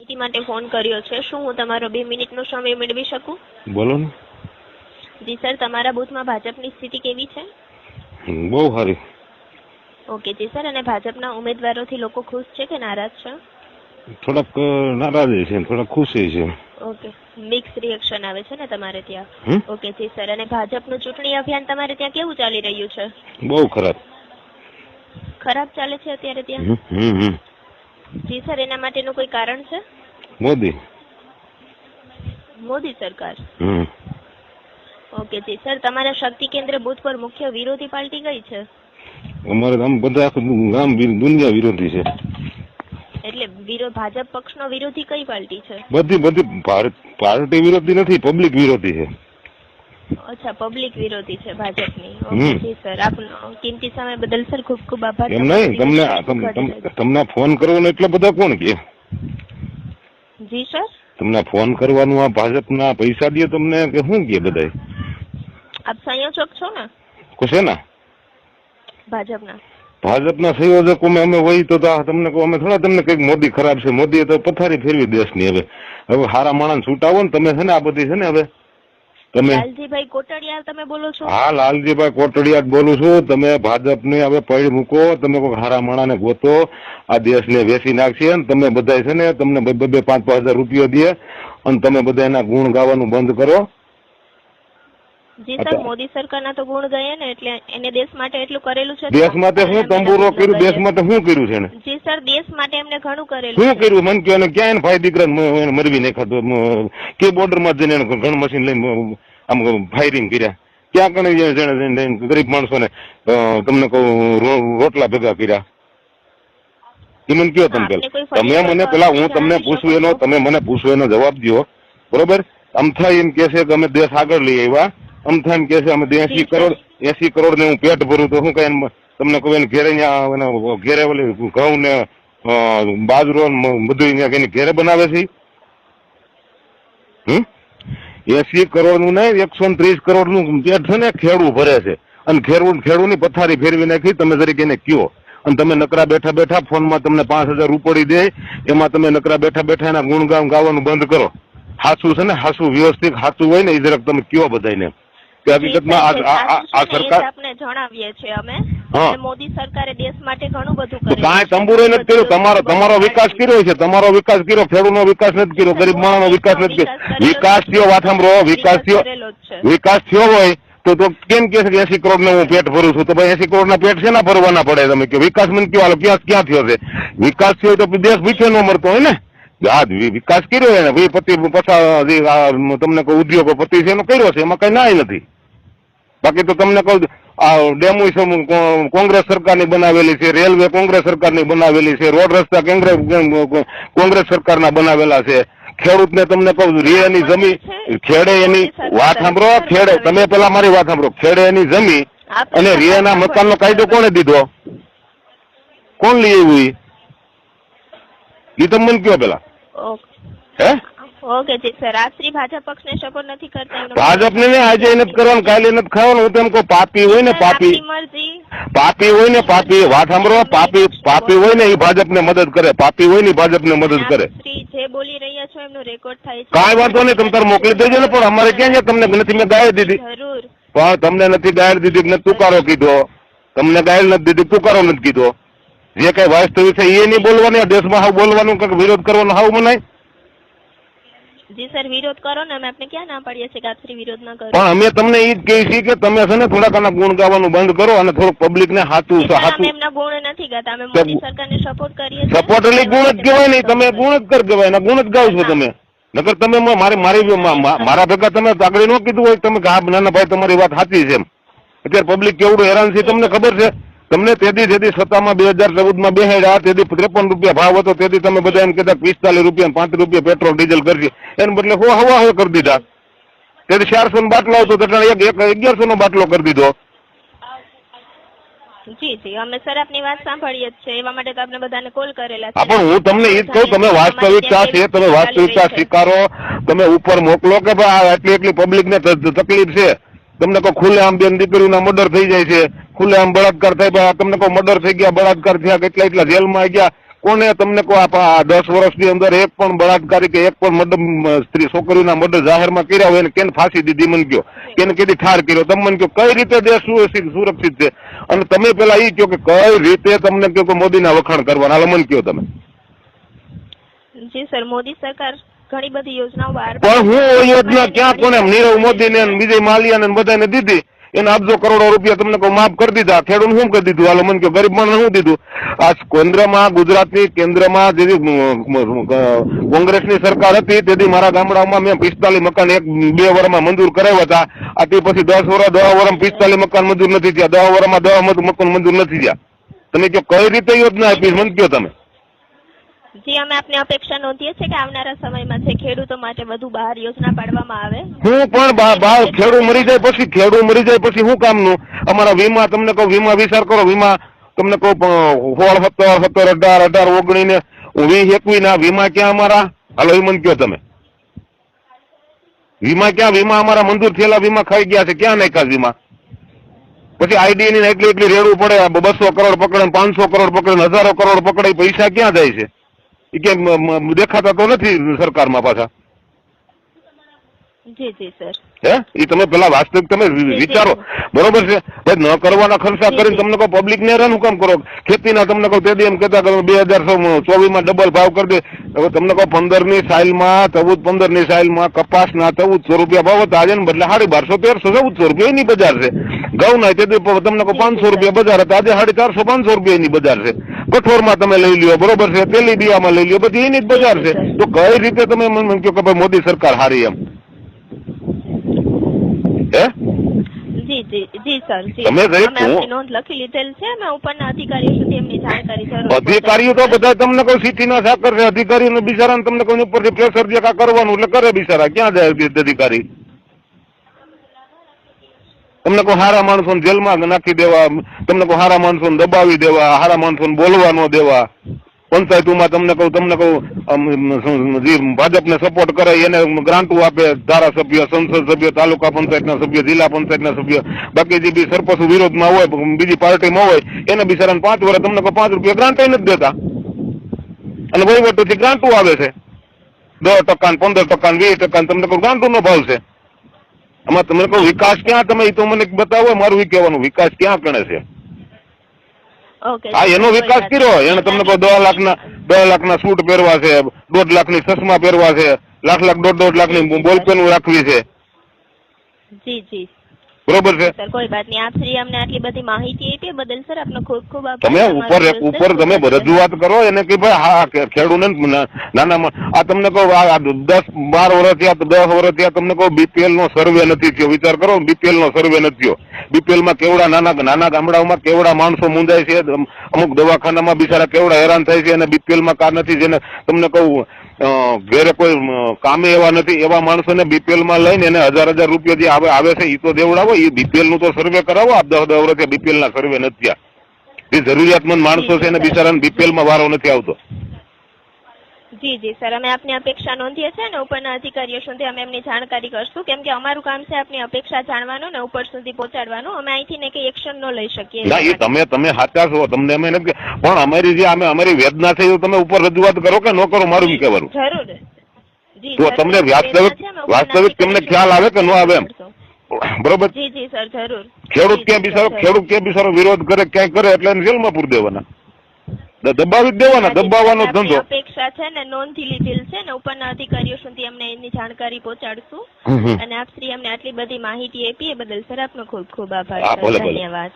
માહિતી માટે ફોન કર્યો છે. શું હું તમારો બે મિનિટનો સમય મેળવી શકું? બોલો ને. જી સર તમારા બૂથમાં ભાજપની સ્થિતિ કેવી છે? બહુ સારી. ઓકે જી સર અને ભાજપના ઉમેદવારોથી લોકો ખુશ છે કે નારાજ છે? થોડાક નારાજ છે થોડાક ખુશ છે ઓકે મિક્સ રિએક્શન આવે છે ને તમારે ત્યાં? ઓકે જી સર અને ભાજપનું ચૂંટણી અભિયાન તમારે ત્યાં કેવું ચાલી રહ્યું છે? બહુ ખરાબ. ખરાબ ચાલે છે અત્યારે ત્યાં. જી સર એના માટેનું કોઈ કારણ છે? મોદી. મોદી સરકાર? હમ. ઓકે જી સર તમારા શક્તિ કેન્દ્ર બૂથ પર મુખ્ય વિરોધી પાર્ટી કઈ છે? અમારે ગામ બધા આખું ગામ દુનિયા વિરોધી છે. એટલે વિરોધ ભાજપ પક્ષનો વિરોધી કઈ પાર્ટી છે? બધી બધી ભારત પાર્ટી વિરોધી નથી પબ્લિક વિરોધી છે. અચ્છા પબ્લિક વિરોધી છે ભાજપની. જી સર આપનો કિંમતી સમય બદલ સર ખૂબ ખૂબ આભાર. એમ નહીં તમને તમને ફોન કરવાનો એટલે બધા કોણ કે? જી સર તમને ફોન કરવાનું આ ભાજપના પૈસા દે તમને કે શું કે બધા આપ સંયોજક છો ને? છે ના ભાજપના. ભાજપના સંયોજકોમાં અમે હોય તો તો તમને કહું અમે થોડા તમને કંઈક મોદી ખરાબ છે મોદીએ તો પથારી ફેરવી દેશની હવે. હવે હારા માણસ છૂટાવો ને તમે છે ને આ બધી છે ને હવે? તમે લાલજીભાઈ કોટડિયા તમે બોલો છો? હા લાલજીભાઈ કોટડિયા બોલું છું. તમે ભાજપને હવે પૈડ મૂકો તમે કોઈ હારા માણાને ગોતો આ દેશને વેચી નાખશે અને તમે બધા છે ને તમને બે પાંચ પાંચ હજાર રૂપિયા દે અને તમે બધા એના ગુણ ગાવાનું બંધ કરો. જી સર મોદી સરકારના તો ગુણ ગયા ને એટલે એને દેશ માટે એટલું કરેલું છે દેશ માટે શું તંબુરો કર્યું દેશ માટે શું કર્યું છે જી સર દેશ માટે એમને ઘણું કરેલું શું કર્યું? મન કહો ને ક્યાં એને દીકરા મરવી નાખ્યા કે બોર્ડરમાં જઈને ઘણ મશીન લઈને આમ ફાયરિંગ કર્યા? ક્યાં કણે ગરીબ માણસોને તમને કહું રોટલા ભેગા કર્યા? એ મને કયો તમે પેલા તમે મને પેલા હું તમને પૂછું એનો તમે મને પૂછું એનો જવાબ દો બરોબર? આમ થાય એમ કે છે કે અમે દેશ આગળ લઈ આવ્યા. અમથા એમ કે છે અમે એસી કરોડ એસી કરોડ ને હું પેટ ભરું તો શું કઈ તમને કહું એને ઘેરે ઘેરે ઓલી ઘઉં ને બાજરો ને બધું એની ઘેરે બનાવે છે? હમ? એસી કરોડનું નહીં એકસો ત્રીસ કરોડનું પેટ છે ને ખેડૂ ભરે છે. અને ખેડૂત ખેડૂની પથારી ફેરવી નાખી તમે જરીક એને કયો. અને તમે નકરા બેઠા બેઠા ફોનમાં તમને પાંચ હજાર ઉપડી દે એમાં તમે નકરા બેઠા બેઠા એના ગુણગાન ગાવાનું બંધ કરો. હાસું છે ને હાસું વ્યવસ્થિત હાસું હોય ને એ જરાક તમે કયો બધાને કે હકીકતમાં આ સરકાર આપને જણાવીએ છીએ અમે. મોદી સરકારે દેશ માટે ઘણું બધું કાંઈ છે. તંબુરો નથી કર્યું. તમારો તમારો વિકાસ કર્યો છે. તમારો વિકાસ કર્યો. ખેડૂતનો વિકાસ નથી કર્યો. ગરીબ માણસનો વિકાસ નથી કર્યો. વિકાસ થયો સાંભળો. વિકાસ થયો છે. વિકાસ થયો હોય તો તો કેમ કે છે એસી કરોડ હું પેટ ભરું છું? તો ભાઈ એસી કરોડ ના પેટ શેના ભરવાના પડે તમે કે વિકાસ મને કયો ક્યાં ક્યાં થયો છે? વિકાસ થયો તો દેશ ભીખે ન મળતો હોય ને? વિકાસ કર્યો એને. ભાઈ પતિ પછા તમને કોઈ ઉદ્યોગો પતિ છે એનો કર્યો છે? એમાં કઈ નાય નથી. બાકી તો તમને કહું આ ડેમો કોંગ્રેસ સરકારની બનાવેલી છે રેલવે કોંગ્રેસ સરકારની બનાવેલી છે રોડ રસ્તા કોંગ્રેસ સરકારના બનાવેલા છે. ખેડૂતને તમને કહું રેની જમીન ખેડે એની વાત સાંભળો ખેડે તમે પેલા મારી વાત સાંભળો ખેડે એની જમીન અને રિયાના મકાનનો કાયદો કોણે દીધો? કોણ લઈ આવ્યું? ઈ? તમે મને કયો પેલા? હે? ઓકે જી સર આપ શ્રી ભાજપ પક્ષને સપોર્ટ નથી કરતા ભાજપ ને આજે એને કરવાનું કાલે નથી ખાવાનું હું તેમ કહું પાપી હોય ને પાપી. પાપી હોય ને પાપી વાત સાંભળો પાપી પાપી હોય ને એ ભાજપ ને મદદ કરે પાપી હોય ને ભાજપ ને મદદ કરે. જે બોલી રહ્યા છો એમનો રેકોર્ડ થાય છે. કાંઈ વાંધો નહીં તમે તાર મોકલી દેજો ને પણ અમારે ક્યાં છે? તમને નથી મેં ગાય દીધી. જરૂર. પણ તમને નથી ગાયર દીધી મેં નથી તુકારો કીધો. તમને ગાયર નથી દીધી તુકારો નથી કીધો. જે કઈ વાસ્તવિક છે એ નહીં બોલવાની દેશમાં હાવ બોલવાનું કે વિરોધ કરવાનો હાવ મનાય. જી સર વિરોધ કરો ને અમે આપને ક્યાં ના પાડીએ છીએ કે આપ શ્રી વિરોધ ના કરો? પણ અમે તમને એ જ કહીએ છીએ કે તમે છે ને થોડાક આના ગુણ ગાવાનું બંધ કરો અને થોડુંક પબ્લિક ને હાથું હાથું એમના ગુણ નથી ગાતા અમે મોદી સરકારને સપોર્ટ કરીએ છીએ. સપોર્ટ એટલે ગુણ જ કહેવાય નહીં તમે ગુણ જ કર કહેવાય ને ગુણ જ ગાવ છો તમે. નકર તમે મારે મારી મારા ભેગા તમે આગળ ન કીધું હોય તમે કે હા નાના ભાઈ તમારી વાત સાચી છે એમ. અત્યારે પબ્લિક કેવડું હેરાન છે તમને ખબર છે? તમને તેથી તેથી સત્તામાં બે હજાર ચૌદમાં બેહાડ્યા તેથી ત્રેપન રૂપિયા ભાવ હતો તેથી તમે બધા એમ કહેતા પિસ્તાલીસ રૂપિયા પાંત્રીસ રૂપિયા પેટ્રોલ ડીઝલ કરશે. એને બદલે હો હવા હવે કરી દીધા. તેથી ચારસો નો બાટલો આવતો અગિયારસો નો બાટલો કરી દીધો. જી જી અમે સર આપની વાત સાંભળીએ જ છે. એવા માટે તો આપણે બધાને કોલ કરેલા છે. પણ હું તમને એ જ કહું તમે વાસ્તવિકતા છે તમે વાસ્તવિકતા સ્વીકારો તમે ઉપર મોકલો કે ભાઈ આ આટલી એટલી પબ્લિક ને તકલીફ છે. તમને કહો ખુલ્લે આમ બેન દીકરીના મર્ડર થઈ જાય છે. ખુલ્લે આમ બળાત્કાર થાય તમને કહો મર્ડર થઈ ગયા બળાત્કાર થયા કેટલા એટલા જેલમાં ગયા. કોને તમને કહો આ દસ વર્ષની અંદર એક પણ બળાત્કારી કે એક પણ મર્ડર સ્ત્રી છોકરીના મર્ડર જાહેરમાં કર્યા હોય એને કેને ફાંસી દીધી મને કયો કેને કીધી ઠાર કર્યો. તમે મને કહો કઈ રીતે દેશ સુરક્ષિત છે? અને તમે પેલા ઈ કહો કે કઈ રીતે તમને કહો કે મોદીના વખાણ કરવાના. હાલ મને કયો તમે. જી સર મોદી સરકાર ઘણી બધી યોજનાઓ બહાર પણ હું એ યોજના ક્યાં કોને નીરવ મોદી ને વિજય માલિયા ને બધાને દીધી. એને આપજો કરોડો રૂપિયા તમને કહું, માફ કરી દીધા. ખેડૂત શું કરી દીધું? હાલો, મને કે ગરીબ માણસ શું દીધું? આ કેન્દ્રમાં, ગુજરાતની કેન્દ્રમાં જે કોંગ્રેસની સરકાર હતી, તેથી મારા ગામડામાં મેં પિસ્તાલીસ મકાન એક, બે વર્ષમાં મંજૂર કરાવ્યા હતા. આ તે પછી દસ વર્ષ દસ વર્ષમાં પિસ્તાલીસ મકાન મંજૂર નથી થયા. દસ વર્ષમાં દસ મકાન મંજૂર નથી થયા. તમે કઈ રીતે યોજના આપી? મને કહો તમે. જી અમે આપની અપેક્ષા નોંધીએ છીએ કે આવનારા સમયમાં જે ખેડૂતો માટે વધુ બહાર યોજના પાડવામાં આવે. હું પણ બા- બા ખેડૂ મરી જાય પછી ખેડૂ મરી જાય પછી શું કામનું? અમારા વીમા તમને કહું વીમા વિચાર કરો વીમા તમને કહું સોળ સત્તર સત્તર અઢાર અઢાર ઓગણીસ ને વીસ એકવીસ ના વીમા ક્યાં અમારા? હાલો એ મને કહો તમે. વીમા ક્યાં? વીમા અમારા મંજૂર થયેલા વીમા ખાઈ ગયા છે. ક્યાં નાખ્યા વીમા? પછી આઈડી ની એટલી એટલી રેડવું પડે બસો કરોડ પકડે પાંચસો કરોડ પકડે હજારો કરોડ પકડે પૈસા ક્યાં જાય છે? એ કે દેખાતા તો નથી સરકારમાં પાછા. જી જી સર. હે? એ તમે પેલા વાસ્તવિક તમે વિચારો. બરોબર છે? ભાઈ ન કરવાના ખર્ચા કરીને તમને કહો પબ્લિક ને હેરાન કામ કરો? ખેતીના તમને કહો તેથી એમ કહેતા કે બે હજાર ચોવીસમાં ડબલ ભાવ કરી દે. હવે તમને કહો પંદરની સાઇલમાં ચૌદ પંદરની સાઇલમાં કપાસના ચૌદસો રૂપિયા ભાવ હતા આજે ને બદલે સાડી બારસો તેરસો ચૌદસો રૂપિયા એની બજાર છે. ઘઉં ના તેથી તમને કહો પાંચસો રૂપિયા બજાર હતા. આજે સાડી ચારસો પાંચસો રૂપિયા એની બજાર છે. કઠોળમાં તમે લઈ લ્યો બરોબર છે? તેલીબિયામાં લઈ લ્યો બધી એની જ બજાર છે. તો કઈ રીતે તમે મને કહો કે ભાઈ મોદી સરકાર હારી એમ? હે? અધિકારીઓ તો બધા તમને કોઈ સિટી ના સાકર છે અધિકારીઓ બિચારા તમને કોઈ ઉપરથી પ્રેશર જે કરવાનું એટલે કરે બિચારા. ક્યાં જાય અધિકારી? તમને કોઈ હારા માણસોને જેલમાં નાખી દેવા, તમને કોઈ હારા માણસોને દબાવી દેવા, હારા માણસોને બોલવા ન દેવા. પંચાયતોમાં તમને કહું તમને કહું જે ભાજપને સપોર્ટ કરે એને ગ્રાન્ટો આપે, ધારાસભ્ય, સંસદ સભ્ય, તાલુકા પંચાયતના સભ્ય, જિલ્લા પંચાયતના સભ્ય. બાકી જે બી સરપંચ વિરોધમાં હોય બીજી પાર્ટીમાં હોય, એને બિચારાને પાંચ વર્ષ તમને કહો, પાંચ રૂપિયા ગ્રાન્ટ નથી દેતા. અને વહીવટોથી ગ્રાન્ટો આવે છે. દસ ટકા પંદર ટકા વીસ ટકા તમને કહું ગ્રાન્ટો નો ભાવ છે. આમાં તમને કહું વિકાસ ક્યાં તમે એ તો મને બતાવો મારું ઈ કહેવાનું વિકાસ ક્યાં ગણે છે? હા એનો વિકાસ કર્યો એને તમને કહો દસ લાખના દસ લાખના સૂટ પહેરવા છે દોઢ લાખની ચશ્મા પહેરવા છે લાખ લાખ દોઢ દોઢ લાખની બોલપેન રાખવી છે. જી જી. બરોબર છે? સર કોઈ વાત નહીં. આપ શ્રી અમને આટલી બધી માહિતી આપી બદલ સર આપનો ખૂબ ખૂબ આભાર. તમે ઉપર ઉપર તમે રજૂઆત કરો એને કે ભાઈ હા ખેડૂને ના- નાના આ તમને કહો આ દસ બાર વર્ષ થયા દસ વર્ષ થયા તમને કહો બીપીએલ નો સર્વે નથી થયો. વિચાર કરો બીપીએલ નો સર્વે નથી થયો. બીપીએલમાં કેવડા નાના નાના ગામડાઓમાં કેવડા માણસો મુંજાય છે? અમુક દવાખાનામાં બિચારા કેવડા હેરાન થાય છે અને બીપીએલમાં કાર નથી જેને તમને કહું ઘેરે કોઈ કામે એવા નથી, એવા માણસોને બીપીએલમાં લઈને એને હજાર હજાર રૂપિયા જે આવે આવે છે એ તો દેવડાવો એ બીપીએલનું તો સર્વે કરાવો આ દસ દસ વર્ષથી બીપીએલ ના સર્વે નથી જે જરૂરિયાતમંદ માણસો છે એને બિચારાને બીપીએલમાં વારો નથી આવતો. જી જી સર. અમે આપની અપેક્ષા નોંધીએ છીએ અને ઉપરના અધિકારીઓ સુધી અમે એમની જાણકારી કરશું. કેમ કે અમારું કામ છે આપની અપેક્ષા જાણવાનું ને ઉપર સુધી પહોંચાડવાનું. અમે અહીંથી ને કઈ એક્શન ન લઈ શકીએ. ના એ તમે તમે સાચા છો. તમને અમે નથી કે- પણ અમારી જે અમે અમારી વેદના છે એ તમે ઉપર રજૂઆત કરો કે ન કરો મારું બી કહેવાનું જરૂર. જી તો તમને વાસ્તવિક- વાસ્તવિક તમને ખ્યાલ આવે કે ન આવે એમ? બરોબર? જી જી સર જરૂર. ખેડૂત ક્યાં બિચારો ખેડૂત ક્યાં બિચારો વિરોધ કરે ક્યાંય કરે એટલે જેલમાં પૂરી દેવાના. દબાવી જ દેવાના દબાવવાનો ધંધો. અપેક્ષા છે ને નોંધી લીધેલ છે ને ઉપરના અધિકારીઓ સુધી અમને એની જાણકારી પહોંચાડશું. અને આપ શ્રી અમને આટલી બધી માહિતી આપી એ બદલ સર આપનો ખૂબ ખૂબ આભાર ધન્યવાદ.